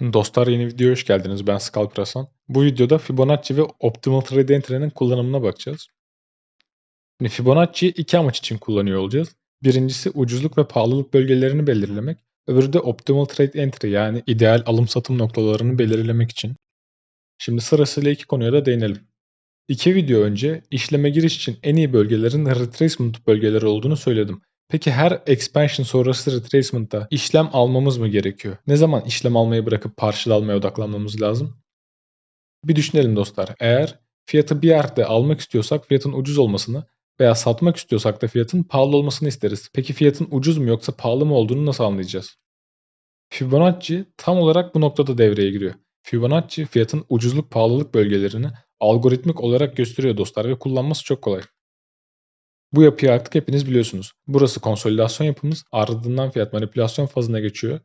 Dostlar yeni videoya hoş geldiniz. Ben Scalper Hasan. Bu videoda Fibonacci ve Optimal Trade Entry'nin kullanımına bakacağız. Şimdi Fibonacci'yi iki amaç için kullanıyor olacağız. Birincisi ucuzluk ve pahalılık bölgelerini belirlemek. Öbürü de Optimal Trade Entry yani ideal alım satım noktalarını belirlemek için. Şimdi sırasıyla iki konuya da değinelim. İki video önce işleme giriş için en iyi bölgelerin retracement bölgeleri olduğunu söyledim. Peki her expansion sonrası retracement'ta işlem almamız mı gerekiyor? Ne zaman işlem almayı bırakıp partial almaya odaklanmamız lazım? Bir düşünelim dostlar. Eğer fiyatı bir yerde almak istiyorsak fiyatın ucuz olmasını veya satmak istiyorsak da fiyatın pahalı olmasını isteriz. Peki fiyatın ucuz mu yoksa pahalı mı olduğunu nasıl anlayacağız? Fibonacci tam olarak bu noktada devreye giriyor. Fibonacci fiyatın ucuzluk pahalılık bölgelerini algoritmik olarak gösteriyor dostlar ve kullanması çok kolay. Bu yapıyı artık hepiniz biliyorsunuz. Burası konsolidasyon yapımız ardından fiyat manipülasyon fazına geçiyor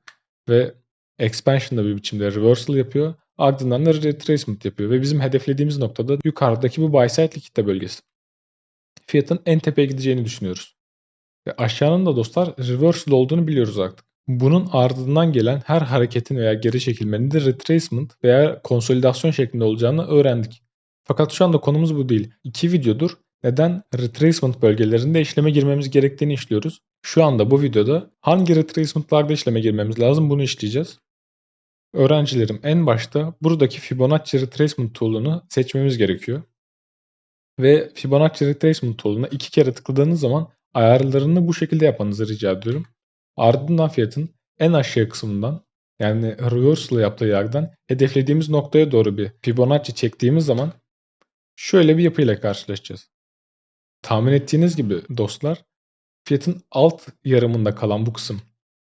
ve expansion'da bir biçimde reversal yapıyor. Ardından da retracement yapıyor ve bizim hedeflediğimiz noktada yukarıdaki bu buy side likitte bölgesi. Fiyatın en tepeye gideceğini düşünüyoruz. Ve aşağının da dostlar reversal olduğunu biliyoruz artık. Bunun ardından gelen her hareketin veya geri çekilmenin de retracement veya konsolidasyon şeklinde olacağını öğrendik. Fakat şu anda konumuz bu değil. İki videodur neden retracement bölgelerinde işleme girmemiz gerektiğini işliyoruz. Şu anda bu videoda hangi retracement'larda işleme girmemiz lazım bunu işleyeceğiz. Öğrencilerim en başta buradaki Fibonacci Retracement tool'unu seçmemiz gerekiyor. Ve Fibonacci Retracement tool'una iki kere tıkladığınız zaman ayarlarını bu şekilde yapmanızı rica ediyorum. Ardından fiyatın en aşağı kısmından yani reversal yaptığı yerden hedeflediğimiz noktaya doğru bir Fibonacci çektiğimiz zaman şöyle bir yapıyla karşılaşacağız. Tahmin ettiğiniz gibi dostlar fiyatın alt yarımında kalan bu kısım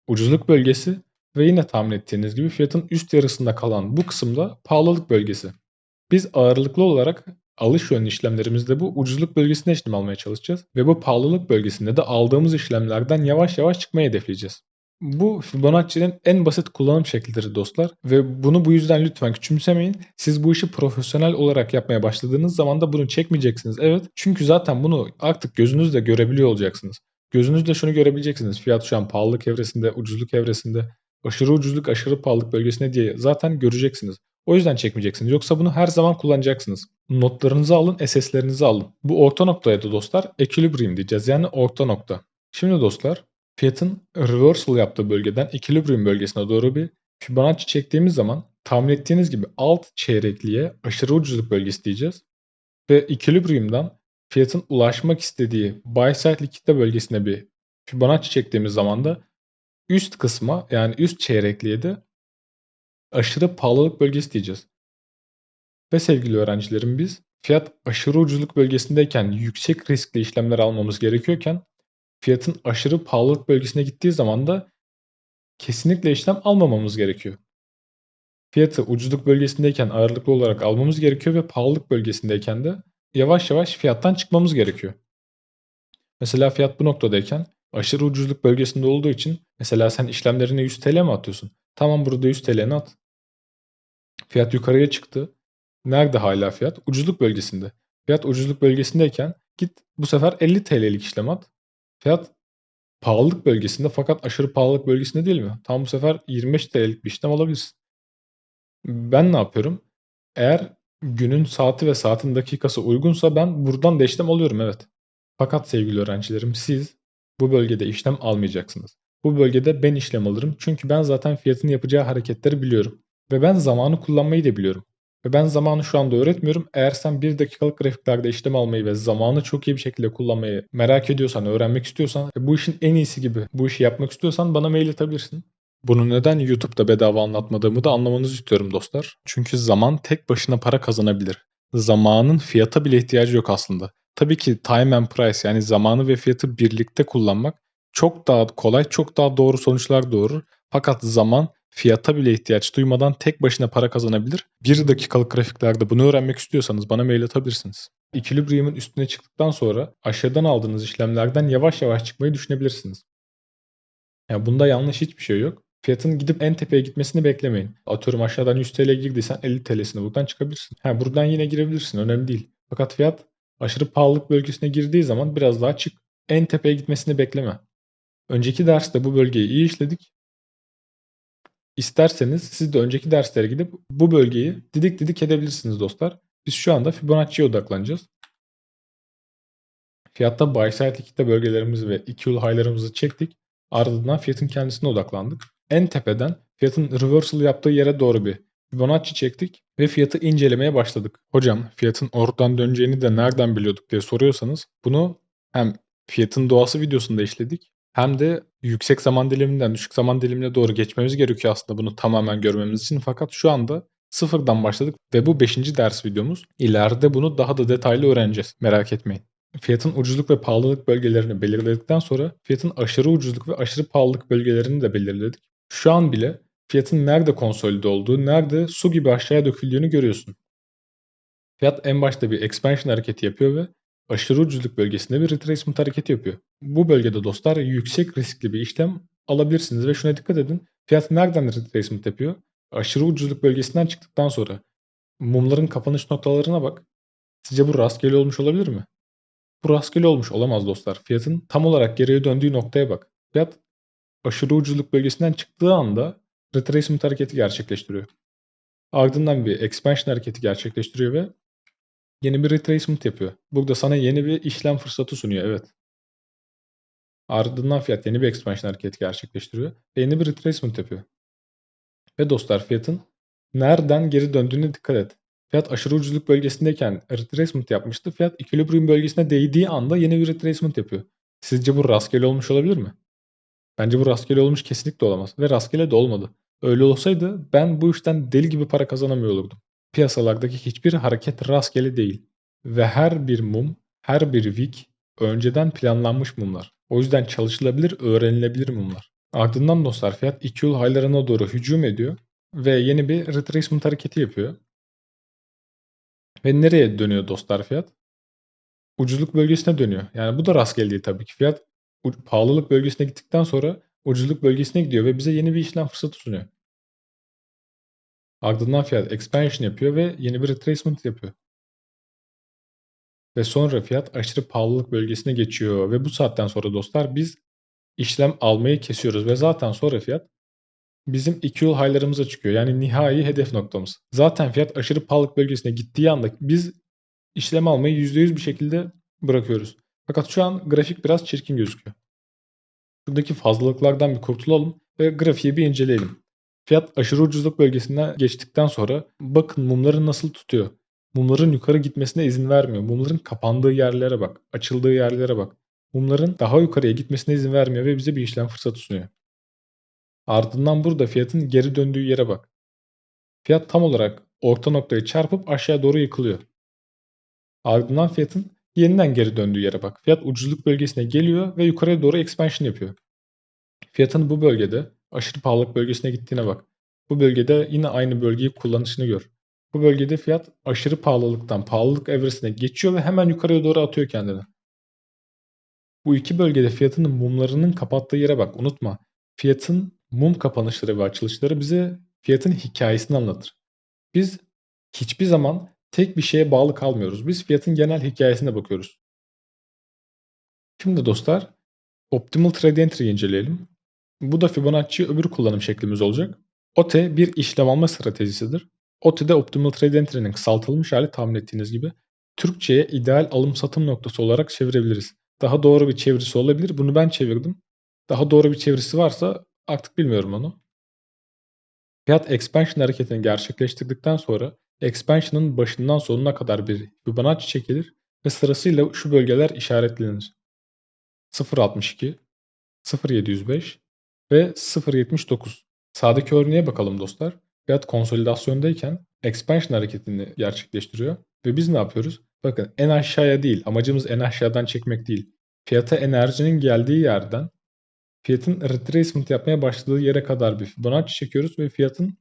ucuzluk bölgesi ve yine tahmin ettiğiniz gibi fiyatın üst yarısında kalan bu kısımda pahalılık bölgesi. Biz ağırlıklı olarak alış yönlü işlemlerimizde bu ucuzluk bölgesine işlem almaya çalışacağız ve bu pahalılık bölgesinde de aldığımız işlemlerden yavaş yavaş çıkmayı hedefleyeceğiz. Bu Fibonacci'nin en basit kullanım şeklidir dostlar ve bunu bu yüzden lütfen küçümsemeyin. Siz bu işi profesyonel olarak yapmaya başladığınız zaman da bunu çekmeyeceksiniz. Evet çünkü zaten bunu artık gözünüzle görebiliyor olacaksınız. Gözünüzle şunu görebileceksiniz. Fiyat şu an pahalılık evresinde, ucuzluk evresinde, aşırı ucuzluk, aşırı pahalılık bölgesinde diye zaten göreceksiniz. O yüzden çekmeyeceksiniz. Yoksa bunu her zaman kullanacaksınız. Notlarınızı alın, SS'lerinizi alın. Bu orta noktaya da dostlar equilibrium diyeceğiz. Yani orta nokta. Şimdi dostlar Fiyatın reversal yaptığı bölgeden equilibrium bölgesine doğru bir Fibonacci çektiğimiz zaman tahmin ettiğiniz gibi alt çeyrekliğe aşırı ucuzluk bölgesi diyeceğiz. Ve equilibrium'dan fiyatın ulaşmak istediği buy side likitte bölgesine bir Fibonacci çektiğimiz zaman da üst kısma yani üst çeyrekliğe de aşırı pahalılık bölgesi diyeceğiz. Ve sevgili öğrencilerim biz fiyat aşırı ucuzluk bölgesindeyken yüksek riskli işlemler almamız gerekiyorken fiyatın aşırı pahalılık bölgesine gittiği zaman da kesinlikle işlem almamamız gerekiyor. Fiyatı ucuzluk bölgesindeyken ağırlıklı olarak almamız gerekiyor ve pahalılık bölgesindeyken de yavaş yavaş fiyattan çıkmamız gerekiyor. Mesela fiyat bu noktadayken aşırı ucuzluk bölgesinde olduğu için mesela sen işlemlerine 100 TL mi atıyorsun? Tamam burada 100 TL'ni at. Fiyat yukarıya çıktı. Nerede hala fiyat? Ucuzluk bölgesinde. Fiyat ucuzluk bölgesindeyken git bu sefer 50 TL'lik işlem at. Fiyat pahalılık bölgesinde fakat aşırı pahalılık bölgesinde değil mi? Tam bu sefer 25 TL'lik bir işlem alabilirsin. Ben ne yapıyorum? Eğer günün saati ve saatin dakikası uygunsa ben buradan da işlem alıyorum evet. Fakat sevgili öğrencilerim siz bu bölgede işlem almayacaksınız. Bu bölgede ben işlem alırım çünkü ben zaten fiyatın yapacağı hareketleri biliyorum. Ve ben zamanı kullanmayı da biliyorum. Ve ben zamanı şu anda öğretmiyorum. Eğer sen 1 dakikalık grafiklerde işlem almayı ve zamanı çok iyi bir şekilde kullanmayı merak ediyorsan, öğrenmek istiyorsan, bu işin en iyisi gibi bu işi yapmak istiyorsan bana mail atabilirsin. Bunu neden YouTube'da bedava anlatmadığımı da anlamanızı istiyorum dostlar. Çünkü zaman tek başına para kazanabilir. Zamanın fiyata bile ihtiyacı yok aslında. Tabii ki time and price yani zamanı ve fiyatı birlikte kullanmak çok daha kolay, çok daha doğru sonuçlar doğurur. Fakat zaman fiyata bile ihtiyaç duymadan tek başına para kazanabilir. Bir dakikalık grafiklerde bunu öğrenmek istiyorsanız bana mail atabilirsiniz. Equilibrium'un üstüne çıktıktan sonra aşağıdan aldığınız işlemlerden yavaş yavaş çıkmayı düşünebilirsiniz. Yani bunda yanlış hiçbir şey yok. Fiyatın gidip en tepeye gitmesini beklemeyin. Atıyorum aşağıdan 100 TL girdiysen 50 TL'sine buradan çıkabilirsin. Ha, buradan yine girebilirsin önemli değil. Fakat fiyat aşırı pahalılık bölgesine girdiği zaman biraz daha çık. En tepeye gitmesini bekleme. Önceki derste bu bölgeyi iyi işledik. İsterseniz siz de önceki derslere gidip bu bölgeyi didik didik edebilirsiniz dostlar. Biz şu anda Fibonacci'ye odaklanacağız. Fiyatta buy side liquidite bölgelerimizi ve EQ high'larımızı çektik. Ardından fiyatın kendisine odaklandık. En tepeden fiyatın reversal yaptığı yere doğru bir Fibonacci çektik ve fiyatı incelemeye başladık. Hocam fiyatın oradan döneceğini de nereden biliyorduk diye soruyorsanız bunu hem fiyatın doğası videosunda işledik hem de yüksek zaman diliminden düşük zaman dilimine doğru geçmemiz gerekiyor aslında bunu tamamen görmemiz için. Fakat şu anda sıfırdan başladık ve bu 5. ders videomuz. İleride bunu daha da detaylı öğreneceğiz. Merak etmeyin. Fiyatın ucuzluk ve pahalılık bölgelerini belirledikten sonra fiyatın aşırı ucuzluk ve aşırı pahalılık bölgelerini de belirledik. Şu an bile fiyatın nerede konsolide olduğu, nerede su gibi aşağıya döküldüğünü görüyorsun. Fiyat en başta bir expansion hareketi yapıyor ve aşırı ucuzluk bölgesinde bir retracement hareketi yapıyor. Bu bölgede dostlar yüksek riskli bir işlem alabilirsiniz ve şuna dikkat edin. Fiyat nereden retracement yapıyor? Aşırı ucuzluk bölgesinden çıktıktan sonra mumların kapanış noktalarına bak. Sizce bu rastgele olmuş olabilir mi? Bu rastgele olmuş olamaz dostlar. Fiyatın tam olarak geriye döndüğü noktaya bak. Fiyat aşırı ucuzluk bölgesinden çıktığı anda retracement hareketi gerçekleştiriyor. Ardından bir expansion hareketi gerçekleştiriyor ve yeni bir retracement yapıyor. Burada sana yeni bir işlem fırsatı sunuyor. Evet. Ardından fiyat yeni bir expansion hareketi gerçekleştiriyor ve yeni bir retracement yapıyor. Ve dostlar fiyatın nereden geri döndüğüne dikkat et. Fiyat aşırı ucuzluk bölgesindeyken retracement yapmıştı. Fiyat equilibrium bölgesine değdiği anda yeni bir retracement yapıyor. Sizce bu rastgele olmuş olabilir mi? Bence bu rastgele olmuş kesinlikle olamaz. Ve rastgele de olmadı. Öyle olsaydı ben bu işten deli gibi para kazanamıyor olurdum. Piyasalardaki hiçbir hareket rastgele değil. Ve her bir mum, her bir wick önceden planlanmış mumlar. O yüzden çalışılabilir, öğrenilebilir mumlar. Ardından dostlar fiyat EQ high'larına doğru hücum ediyor ve yeni bir retracement hareketi yapıyor. Ve nereye dönüyor dostlar fiyat? Ucuzluk bölgesine dönüyor. Yani bu da rastgele değil tabii ki. Fiyat pahalılık bölgesine gittikten sonra ucuzluk bölgesine gidiyor ve bize yeni bir işlem fırsatı sunuyor. Ardından fiyat expansion yapıyor ve yeni bir retracement yapıyor. Ve sonra fiyat aşırı pahalılık bölgesine geçiyor ve bu saatten sonra dostlar biz işlem almayı kesiyoruz ve zaten sonra fiyat bizim iki yol high'larımıza çıkıyor. Yani nihai hedef noktamız. Zaten fiyat aşırı pahalılık bölgesine gittiği anda biz işlem almayı %100 bir şekilde bırakıyoruz. Fakat şu an grafik biraz çirkin gözüküyor. Şuradaki fazlalıklardan bir kurtulalım ve grafiği bir inceleyelim. Fiyat aşırı ucuzluk bölgesinden geçtikten sonra bakın mumları nasıl tutuyor. Mumların yukarı gitmesine izin vermiyor. Mumların kapandığı yerlere bak. Açıldığı yerlere bak. Mumların daha yukarıya gitmesine izin vermiyor ve bize bir işlem fırsatı sunuyor. Ardından burada fiyatın geri döndüğü yere bak. Fiyat tam olarak orta noktayı çarpıp aşağı doğru yıkılıyor. Ardından fiyatın yeniden geri döndüğü yere bak. Fiyat ucuzluk bölgesine geliyor ve yukarıya doğru expansion yapıyor. Fiyatın bu bölgede aşırı pahalılık bölgesine gittiğine bak. Bu bölgede yine aynı bölgeyi kullanışını gör. Bu bölgede fiyat aşırı pahalılıktan pahalılık evresine geçiyor ve hemen yukarıya doğru atıyor kendini. Bu iki bölgede fiyatın mumlarının kapattığı yere bak. Unutma. Fiyatın mum kapanışları ve açılışları bize fiyatın hikayesini anlatır. Biz hiçbir zaman tek bir şeye bağlı kalmıyoruz. Biz fiyatın genel hikayesine bakıyoruz. Şimdi dostlar Optimal Trade Entry'yi inceleyelim. Bu da Fibonacci öbür kullanım şeklimiz olacak. OTE bir işlem alma stratejisidir. OTE'de Optimal Trade Entry'nin kısaltılmış hali tahmin ettiğiniz gibi Türkçe'ye ideal alım satım noktası olarak çevirebiliriz. Daha doğru bir çevirisi olabilir. Bunu ben çevirdim. Daha doğru bir çevirisi varsa artık bilmiyorum onu. Fiyat expansion hareketini gerçekleştirdikten sonra expansion'ın başından sonuna kadar bir Fibonacci çekilir ve sırasıyla şu bölgeler işaretlenir. 0.62, 0.705 ve 0.79. Sağdaki örneğe bakalım dostlar. Fiyat konsolidasyondayken expansion hareketini gerçekleştiriyor ve biz ne yapıyoruz? Bakın en aşağıya değil, amacımız en aşağıdan çekmek değil. Fiyata enerjinin geldiği yerden fiyatın retracement yapmaya başladığı yere kadar bir Fibonacci çekiyoruz ve fiyatın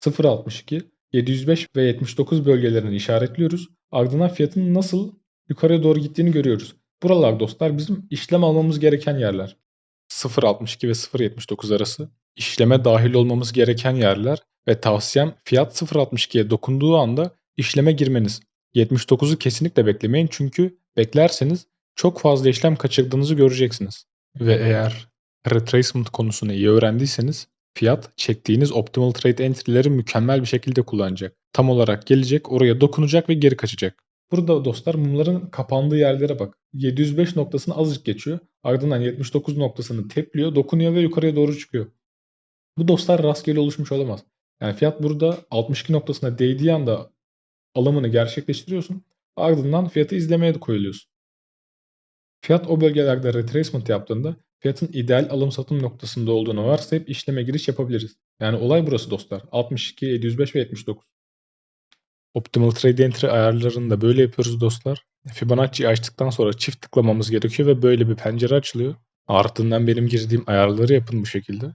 0.62, 705 ve 79 bölgelerini işaretliyoruz. Ardından fiyatın nasıl yukarıya doğru gittiğini görüyoruz. Buralar dostlar bizim işlem almamız gereken yerler. 0.62 ve 0.79 arası işleme dahil olmamız gereken yerler ve tavsiyem fiyat 0.62'ye dokunduğu anda işleme girmeniz. 79'u kesinlikle beklemeyin çünkü beklerseniz çok fazla işlem kaçırdığınızı göreceksiniz. Ve eğer retracement konusunu iyi öğrendiyseniz Fiyat çektiğiniz optimal trade entry'leri mükemmel bir şekilde kullanacak. Tam olarak gelecek, oraya dokunacak ve geri kaçacak. Burada dostlar mumların kapandığı yerlere bak. 705 noktasını azıcık geçiyor. Ardından 79 noktasını tepliyor, dokunuyor ve yukarıya doğru çıkıyor. Bu dostlar rastgele oluşmuş olamaz. Yani fiyat burada 62 noktasına değdiği anda alımını gerçekleştiriyorsun. Ardından fiyatı izlemeye koyuluyorsun. Fiyat o bölgelerde retracement yaptığında fiyatın ideal alım satım noktasında olduğunu varsayıp işleme giriş yapabiliriz. Yani olay burası dostlar. 62, 705 ve 79. Optimal Trade Entry ayarlarını da böyle yapıyoruz dostlar. Fibonacci'yi açtıktan sonra çift tıklamamız gerekiyor ve böyle bir pencere açılıyor. Ardından benim girdiğim ayarları yapın bu şekilde.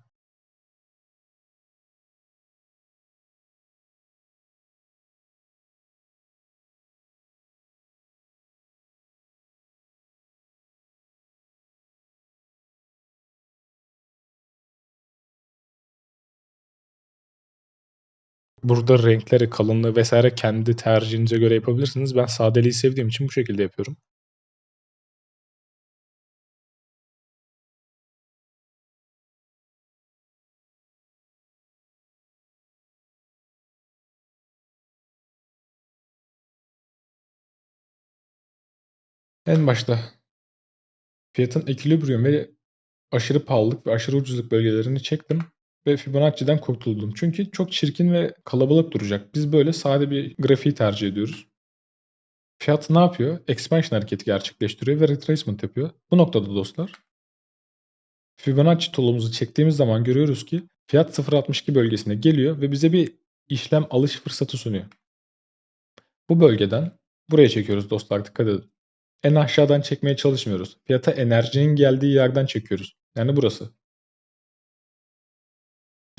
Burada renkleri, kalınlığı vesaire kendi tercihinize göre yapabilirsiniz. Ben sadeliği sevdiğim için bu şekilde yapıyorum. En başta fiyatın equilibrium ve aşırı pahalılık ve aşırı ucuzluk bölgelerini çektim ve Fibonacci'den kurtuldum. Çünkü çok çirkin ve kalabalık duracak. Biz böyle sade bir grafiği tercih ediyoruz. Fiyat ne yapıyor? Expansion hareketi gerçekleştiriyor ve retracement yapıyor. Bu noktada dostlar Fibonacci tool'umuzu çektiğimiz zaman görüyoruz ki fiyat 0.62 bölgesine geliyor ve bize bir işlem alış fırsatı sunuyor. Bu bölgeden buraya çekiyoruz dostlar dikkat edin. En aşağıdan çekmeye çalışmıyoruz. Fiyata enerjinin geldiği yerden çekiyoruz. Yani burası.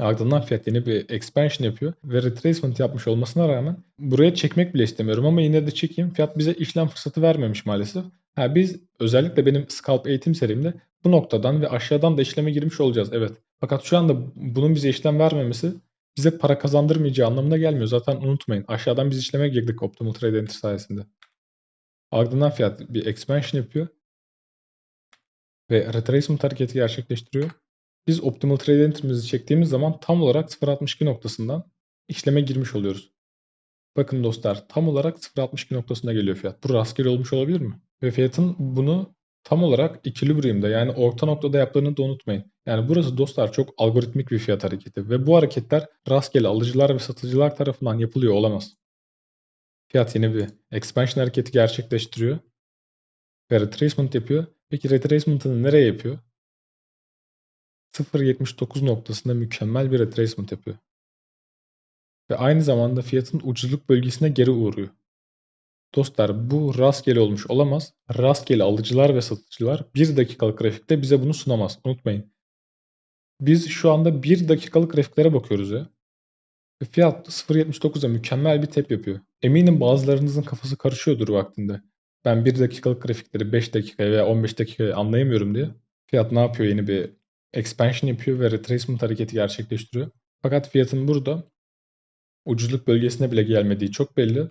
Ardından fiyat yeni bir expansion yapıyor ve retracement yapmış olmasına rağmen buraya çekmek bile istemiyorum ama yine de çekeyim. Fiyat bize işlem fırsatı vermemiş maalesef. Ha, biz özellikle benim scalp eğitim serimde bu noktadan ve aşağıdan da işleme girmiş olacağız. Evet. Fakat şu anda bunun bize işlem vermemesi bize para kazandırmayacağı anlamına gelmiyor. Zaten unutmayın aşağıdan biz işleme girdik Optimal Trade Entry sayesinde. Ardından fiyat bir expansion yapıyor ve retracement hareketi gerçekleştiriyor. Biz Optimal Trade Entry'mizi çektiğimiz zaman tam olarak 0.62 noktasından işleme girmiş oluyoruz. Bakın dostlar tam olarak 0.62 noktasına geliyor fiyat. Bu rastgele olmuş olabilir mi? Ve fiyatın bunu tam olarak equilibrium'da yani orta noktada yaptığını da unutmayın. Yani burası dostlar çok algoritmik bir fiyat hareketi ve bu hareketler rastgele alıcılar ve satıcılar tarafından yapılıyor olamaz. Fiyat yine bir expansion hareketi gerçekleştiriyor ve retracement yapıyor. Peki retracement'ını nereye yapıyor? 0.79 noktasında mükemmel bir retracement yapıyor. Ve aynı zamanda fiyatın ucuzluk bölgesine geri uğruyor. Dostlar bu rastgele olmuş olamaz. Rastgele alıcılar ve satıcılar 1 dakikalık grafikte bize bunu sunamaz. Unutmayın. Biz şu anda 1 dakikalık grafiklere bakıyoruz ya. Ve fiyat 0.79'a mükemmel bir tep yapıyor. Eminim bazılarınızın kafası karışıyordur vaktinde. Ben 1 dakikalık grafikleri 5 dakikaya veya 15 dakikaya anlayamıyorum diye. Fiyat ne yapıyor? Yeni bir expansion yapıyor ve retracement hareketi gerçekleştiriyor. Fakat fiyatın burada ucuzluk bölgesine bile gelmediği çok belli.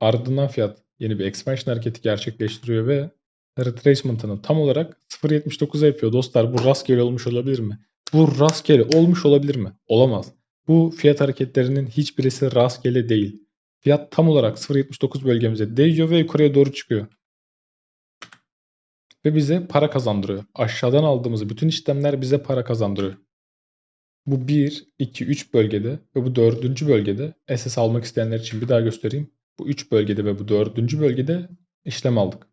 Ardından fiyat yeni bir expansion hareketi gerçekleştiriyor ve retracement'ını tam olarak 0.79'a yapıyor. Dostlar bu rastgele olmuş olabilir mi? Bu rastgele olmuş olabilir mi? Olamaz. Bu fiyat hareketlerinin hiçbirisi rastgele değil. Fiyat tam olarak 0.79 bölgemize değiyor ve yukarıya doğru çıkıyor. Ve bize para kazandırıyor. Aşağıdan aldığımız bütün işlemler bize para kazandırıyor. Bu 1, 2, 3 bölgede ve bu 4. bölgede SS almak isteyenler için bir daha göstereyim. Bu 3 bölgede ve bu 4. bölgede işlem aldık.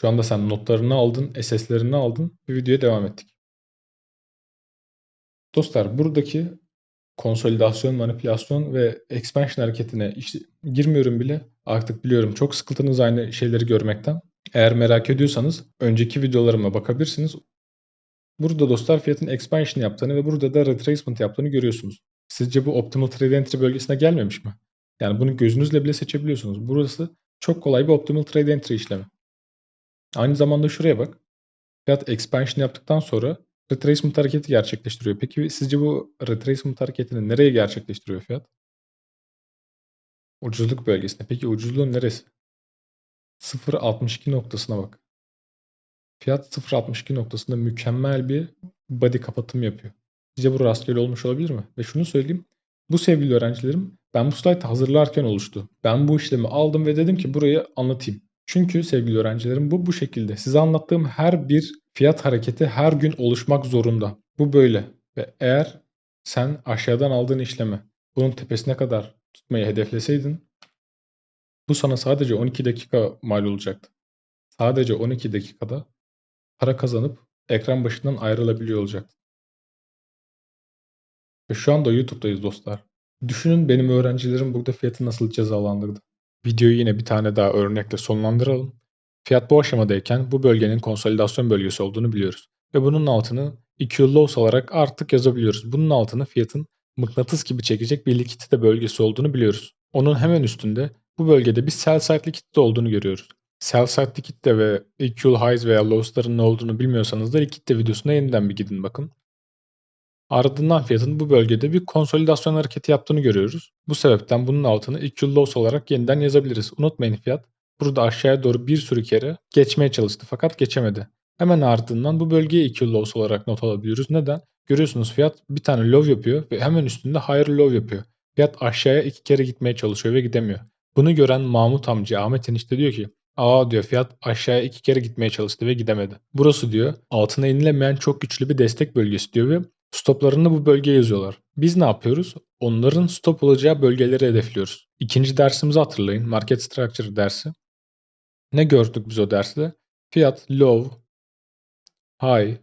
Şu anda sen notlarını aldın, SS'lerini aldın ve videoya devam ettik. Dostlar buradaki konsolidasyon, manipülasyon ve expansion hareketine girmiyorum bile. Artık biliyorum çok sıkıldınız aynı şeyleri görmekten. Eğer merak ediyorsanız önceki videolarıma bakabilirsiniz. Burada dostlar fiyatın expansion yaptığını ve burada da retracement yaptığını görüyorsunuz. Sizce bu optimal trade entry bölgesine gelmemiş mi? Yani bunu gözünüzle bile seçebiliyorsunuz. Burası çok kolay bir optimal trade entry işlemi. Aynı zamanda şuraya bak. Fiyat expansion yaptıktan sonra retracement hareketi gerçekleştiriyor. Peki sizce bu retracement hareketini nereye gerçekleştiriyor fiyat? Ucuzluk bölgesine. Peki ucuzluğun neresi? 0.62 noktasına bak. Fiyat 0.62 noktasında mükemmel bir body kapatım yapıyor. Sizce bu rastgele olmuş olabilir mi? Ve şunu söyleyeyim. Bu sevgili öğrencilerim ben bu slaytı hazırlarken oluştu. Ben bu işlemi aldım ve dedim ki burayı anlatayım. Çünkü sevgili öğrencilerim bu bu şekilde. Size anlattığım her bir fiyat hareketi her gün oluşmak zorunda. Bu böyle. Ve eğer sen aşağıdan aldığın işlemi bunun tepesine kadar tutmayı hedefleseydin bu sana sadece 12 dakika mal olacaktı. Sadece 12 dakikada para kazanıp ekran başından ayrılabiliyor olacaktın. Ve şu anda YouTube'dayız dostlar. Düşünün benim öğrencilerim burada fiyatı nasıl cezalandırdı. Videoyu yine bir tane daha örnekle sonlandıralım. Fiyat bu aşamadayken bu bölgenin konsolidasyon bölgesi olduğunu biliyoruz. Ve bunun altını EQ lows olarak artık yazabiliyoruz. Bunun altını fiyatın mıknatıs gibi çekecek bir likidite bölgesi olduğunu biliyoruz. Onun hemen üstünde bu bölgede bir sell side likidite olduğunu görüyoruz. Sell side likidite ve EQ highs veya lows'ların ne olduğunu bilmiyorsanız da likidite videosuna yeniden bir gidin bakın. Ardından fiyatın bu bölgede bir konsolidasyon hareketi yaptığını görüyoruz. Bu sebepten bunun altını EQ loss olarak yeniden yazabiliriz. Unutmayın fiyat burada aşağıya doğru bir sürü kere geçmeye çalıştı fakat geçemedi. Hemen ardından bu bölgeyi EQ loss olarak not alabiliyoruz. Neden? Görüyorsunuz fiyat bir tane low yapıyor ve hemen üstünde higher low yapıyor. Fiyat aşağıya iki kere gitmeye çalışıyor ve gidemiyor. Bunu gören Mahmut amca Ahmet enişte diyor ki Aa diyor fiyat aşağıya iki kere gitmeye çalıştı ve gidemedi. Burası diyor altına inilemeyen çok güçlü bir destek bölgesi diyor ve stoplarını bu bölgeye yazıyorlar. Biz ne yapıyoruz? Onların stop olacağı bölgeleri hedefliyoruz. İkinci dersimizi hatırlayın. Market Structure dersi. Ne gördük biz o derste? Fiyat low, high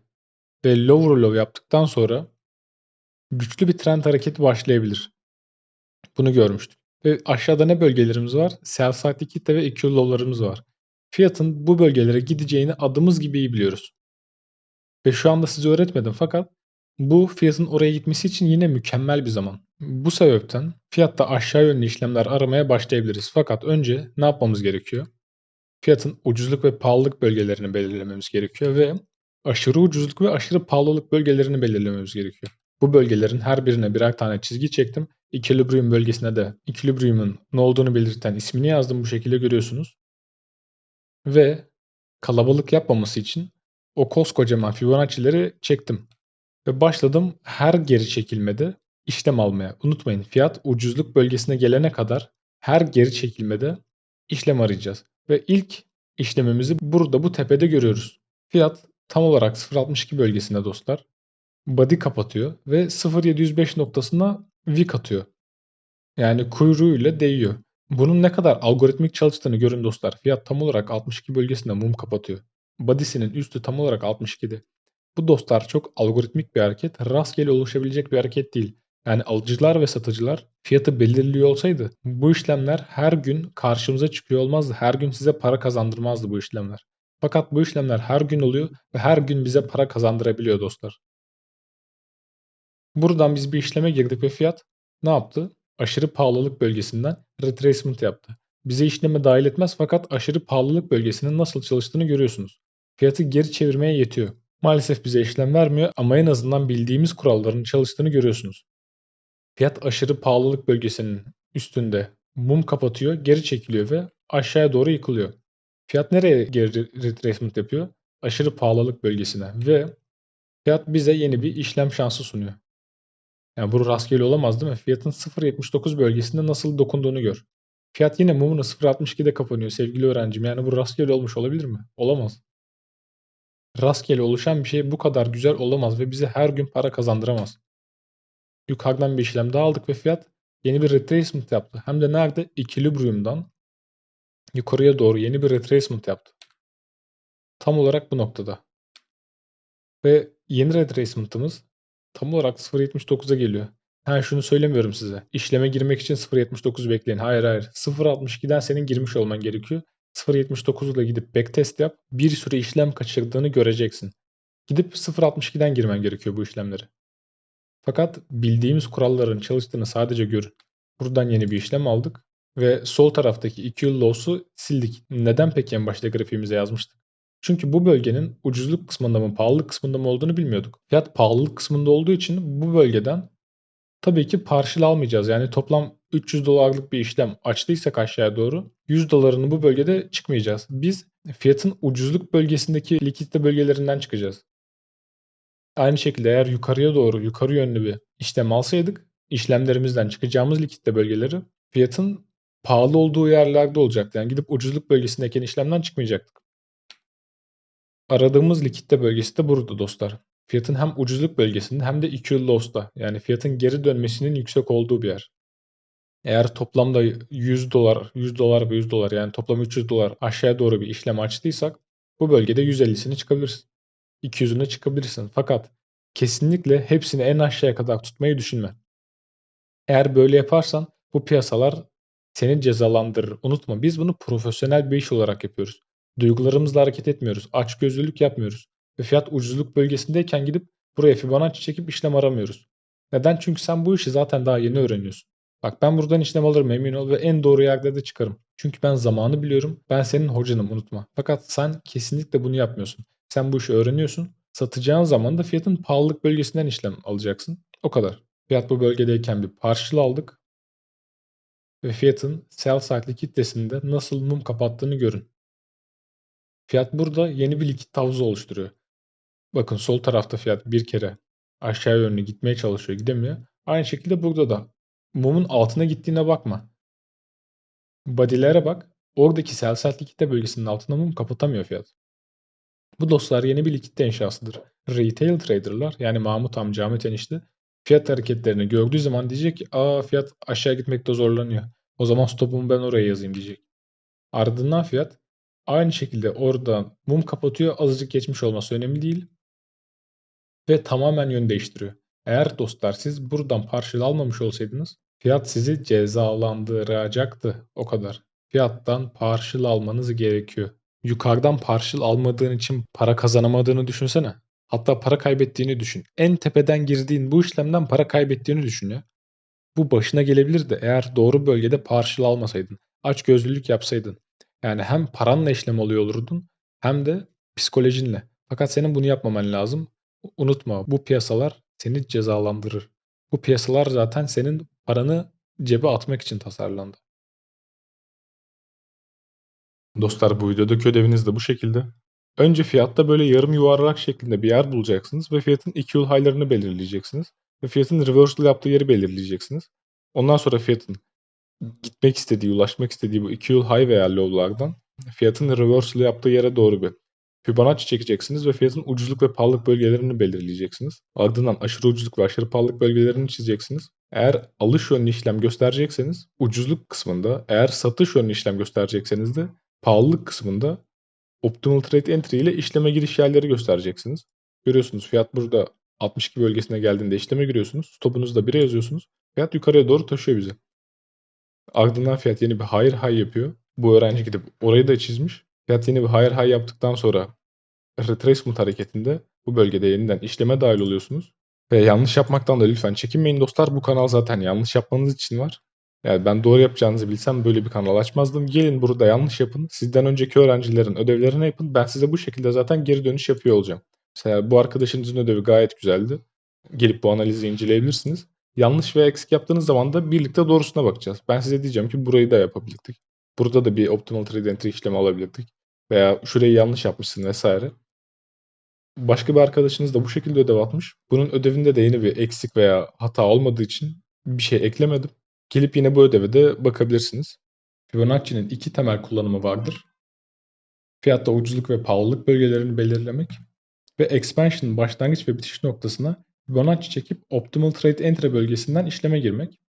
ve lower low yaptıktan sonra güçlü bir trend hareketi başlayabilir. Bunu görmüştük. Ve aşağıda ne bölgelerimiz var? Sell side liquidity ve EQ low'larımız var. Fiyatın bu bölgelere gideceğini adımız gibi iyi biliyoruz. Ve şu anda size öğretmedim fakat bu fiyatın oraya gitmesi için yine mükemmel bir zaman. Bu sebepten fiyatta aşağı yönlü işlemler aramaya başlayabiliriz. Fakat önce ne yapmamız gerekiyor? Fiyatın ucuzluk ve pahalılık bölgelerini belirlememiz gerekiyor ve aşırı ucuzluk ve aşırı pahalılık bölgelerini belirlememiz gerekiyor. Bu bölgelerin her birine birer tane çizgi çektim. Equilibrium bölgesine de equilibrium'un ne olduğunu belirten ismini yazdım bu şekilde görüyorsunuz. Ve kalabalık yapmaması için o koskocaman Fibonacci'leri çektim. Ve başladım her geri çekilmede işlem almaya. Unutmayın fiyat ucuzluk bölgesine gelene kadar her geri çekilmede işlem arayacağız. Ve ilk işlemimizi burada bu tepede görüyoruz. Fiyat tam olarak 0.62 bölgesinde dostlar. Body kapatıyor ve 0.705 noktasına wick atıyor. Yani kuyruğuyla değiyor. Bunun ne kadar algoritmik çalıştığını görün dostlar. Fiyat tam olarak 62 bölgesinde mum kapatıyor. Body'sinin üstü tam olarak 62'de. Bu dostlar çok algoritmik bir hareket, rastgele oluşabilecek bir hareket değil. Yani alıcılar ve satıcılar fiyatı belirliyor olsaydı bu işlemler her gün karşımıza çıkıyor olmazdı. Her gün size para kazandırmazdı bu işlemler. Fakat bu işlemler her gün oluyor ve her gün bize para kazandırabiliyor dostlar. Buradan biz bir işleme girdik ve fiyat ne yaptı? Aşırı pahalılık bölgesinden retracement yaptı. Bize işleme dahil etmez fakat aşırı pahalılık bölgesinin nasıl çalıştığını görüyorsunuz. Fiyatı geri çevirmeye yetiyor. Maalesef bize işlem vermiyor ama en azından bildiğimiz kuralların çalıştığını görüyorsunuz. Fiyat aşırı pahalılık bölgesinin üstünde mum kapatıyor, geri çekiliyor ve aşağıya doğru yıkılıyor. Fiyat nereye geri retracement yapıyor? Aşırı pahalılık bölgesine ve fiyat bize yeni bir işlem şansı sunuyor. Yani bu rastgele olamaz değil mi? Fiyatın 0.79 bölgesinde nasıl dokunduğunu gör. Fiyat yine mumunu 0.62'de kapanıyor sevgili öğrencim. Yani bu rastgele olmuş olabilir mi? Olamaz. Rastgele oluşan bir şey bu kadar güzel olamaz ve bize her gün para kazandıramaz. Yukarıdan bir işlem daha aldık ve fiyat yeni bir retracement yaptı. Hem de nerede? Equilibrium'dan yukarıya doğru yeni bir retracement yaptı. Tam olarak bu noktada. Ve yeni retracement'ımız tam olarak 0.79'a geliyor. Ha şunu söylemiyorum size. İşleme girmek için 0.79 bekleyin. Hayır hayır. 0.62'den senin girmiş olman gerekiyor. 0.79 ile gidip backtest yap. Bir süre işlem kaçırdığını göreceksin. Gidip 0.62'den girmen gerekiyor bu işlemleri. Fakat bildiğimiz kuralların çalıştığını sadece görün. Buradan yeni bir işlem aldık ve sol taraftaki 2 yıl loss'u sildik. Neden peki en başta grafiğimize yazmıştık? Çünkü bu bölgenin ucuzluk kısmında mı pahalılık kısmında mı olduğunu bilmiyorduk. Fiyat pahalılık kısmında olduğu için bu bölgeden tabii ki partial almayacağız. Yani toplam 300 dolarlık bir işlem açtıysak aşağıya doğru 100 dolarını bu bölgede çıkmayacağız. Biz fiyatın ucuzluk bölgesindeki likidite bölgelerinden çıkacağız. Aynı şekilde eğer yukarıya doğru yukarı yönlü bir işlem alsaydık işlemlerimizden çıkacağımız likitte bölgeleri fiyatın pahalı olduğu yerlerde olacaktı. Yani gidip ucuzluk bölgesindeyken işlemden çıkmayacaktık. Aradığımız likitte bölgesi de burada dostlar. Fiyatın hem ucuzluk bölgesinde hem de 2 yıl loss'ta. Yani fiyatın geri dönmesinin yüksek olduğu bir yer. Eğer toplamda 100 dolar, 100 dolar ve 100 dolar yani toplam 300 dolar aşağıya doğru bir işlem açtıysak bu bölgede 150'sini çıkabilirsin. 200'üne çıkabilirsin. Fakat kesinlikle hepsini en aşağıya kadar tutmayı düşünme. Eğer böyle yaparsan bu piyasalar seni cezalandırır. Unutma biz bunu profesyonel bir iş olarak yapıyoruz. Duygularımızla hareket etmiyoruz. Açgözlülük yapmıyoruz. Ve fiyat ucuzluk bölgesindeyken gidip buraya Fibonacci çekip işlem aramıyoruz. Neden? Çünkü sen bu işi zaten daha yeni öğreniyorsun. Bak ben buradan işlem alırım emin ol ve en doğru yerlerde çıkarım. Çünkü ben zamanı biliyorum. Ben senin hocanım unutma. Fakat sen kesinlikle bunu yapmıyorsun. Sen bu işi öğreniyorsun. Satacağın zaman da fiyatın pahalılık bölgesinden işlem alacaksın. O kadar. Fiyat bu bölgedeyken bir partial aldık. Ve fiyatın sell side'li kitlesinde nasıl mum kapattığını görün. Fiyat burada yeni bir likit havuzu oluşturuyor. Bakın sol tarafta fiyat bir kere aşağı yönlü gitmeye çalışıyor gidemiyor. Aynı şekilde burada da mumun altına gittiğine bakma. Body'lere bak. Oradaki sell side likitte bölgesinin altında mum kapatamıyor fiyat. Bu dostlar yeni bir likitte inşasıdır. Retail traderlar yani Mahmut amca, Ahmet enişte fiyat hareketlerini gördüğü zaman diyecek ki aa fiyat aşağı gitmekte zorlanıyor. O zaman stopumu ben oraya yazayım diyecek. Ardından fiyat aynı şekilde oradan mum kapatıyor. Azıcık geçmiş olması önemli değil. Ve tamamen yön değiştiriyor. Eğer dostlar siz buradan partial almamış olsaydınız fiyat sizi cezalandıracaktı. O kadar. Fiyattan partial almanız gerekiyor. Yukarıdan partial almadığın için para kazanamadığını düşünsene. Hatta para kaybettiğini düşün. En tepeden girdiğin bu işlemden para kaybettiğini düşün ya. Bu başına gelebilir de eğer doğru bölgede partial almasaydın. Aç gözlülük yapsaydın. Yani hem paranla işlem alıyor olurdun hem de psikolojinle. Fakat senin bunu yapmaman lazım. Unutma bu piyasalar seni cezalandırır. Bu piyasalar zaten senin paranı cebe atmak için tasarlandı. Dostlar bu videodaki ödeviniz de bu şekilde. Önce fiyatta böyle yarım yuvarlak şeklinde bir yer bulacaksınız ve fiyatın 2 yıl high'larını belirleyeceksiniz. Ve fiyatın reversal yaptığı yeri belirleyeceksiniz. Ondan sonra fiyatın gitmek istediği, ulaşmak istediği bu 2 yıl high veya low'lardan fiyatın reversal yaptığı yere doğru bir Fibonacci çekeceksiniz ve fiyatın ucuzluk ve pahalılık bölgelerini belirleyeceksiniz. Ardından aşırı ucuzluk ve aşırı pahalılık bölgelerini çizeceksiniz. Eğer alış yönlü işlem gösterecekseniz ucuzluk kısmında, eğer satış yönlü işlem gösterecekseniz de pahalılık kısmında Optimal Trade Entry ile işleme giriş yerleri göstereceksiniz. Görüyorsunuz fiyat burada 62 bölgesine geldiğinde işleme giriyorsunuz. Stopunuzu da 1'e yazıyorsunuz. Fiyat yukarıya doğru taşıyor bizi. Ardından fiyat yeni bir higher high yapıyor. Bu öğrenci gidip orayı da çizmiş. Fiyat yeni bir higher high yaptıktan sonra retracement hareketinde bu bölgede yeniden işleme dahil oluyorsunuz. Ve yanlış yapmaktan da lütfen çekinmeyin dostlar. Bu kanal zaten yanlış yapmanız için var. Yani ben doğru yapacağınızı bilsem böyle bir kanal açmazdım. Gelin burada yanlış yapın. Sizden önceki öğrencilerin ödevlerini yapın. Ben size bu şekilde zaten geri dönüş yapıyor olacağım. Mesela bu arkadaşınızın ödevi gayet güzeldi. Gelip bu analizi inceleyebilirsiniz. Yanlış veya eksik yaptığınız zaman da birlikte doğrusuna bakacağız. Ben size diyeceğim ki burayı da yapabilirdik. Burada da bir optimal trade entry işlemi alabilirdik. Veya şurayı yanlış yapmışsın vesaire. Başka bir arkadaşınız da bu şekilde ödev atmış. Bunun ödevinde de yeni bir eksik veya hata olmadığı için bir şey eklemedim. Gelip yine bu ödeve de bakabilirsiniz. Fibonacci'nin iki temel kullanımı vardır. Fiyatta ucuzluk ve pahalılık bölgelerini belirlemek ve expansion başlangıç ve bitiş noktasına Fibonacci çekip Optimal Trade Entry bölgesinden işleme girmek.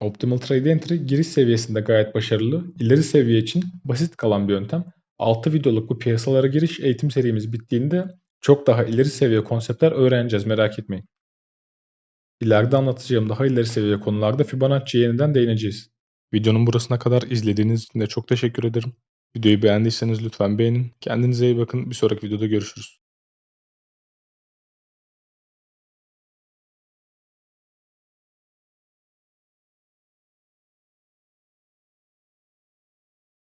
Optimal Trade Entry giriş seviyesinde gayet başarılı, ileri seviye için basit kalan bir yöntem. 6 videoluk bu piyasalara giriş eğitim serimiz bittiğinde çok daha ileri seviye konseptler öğreneceğiz merak etmeyin. İleride anlatacağım daha ileri seviye konularda Fibonacci'ye yeniden değineceğiz. Videonun burasına kadar izlediğiniz için de çok teşekkür ederim. Videoyu beğendiyseniz lütfen beğenin. Kendinize iyi bakın. Bir sonraki videoda görüşürüz.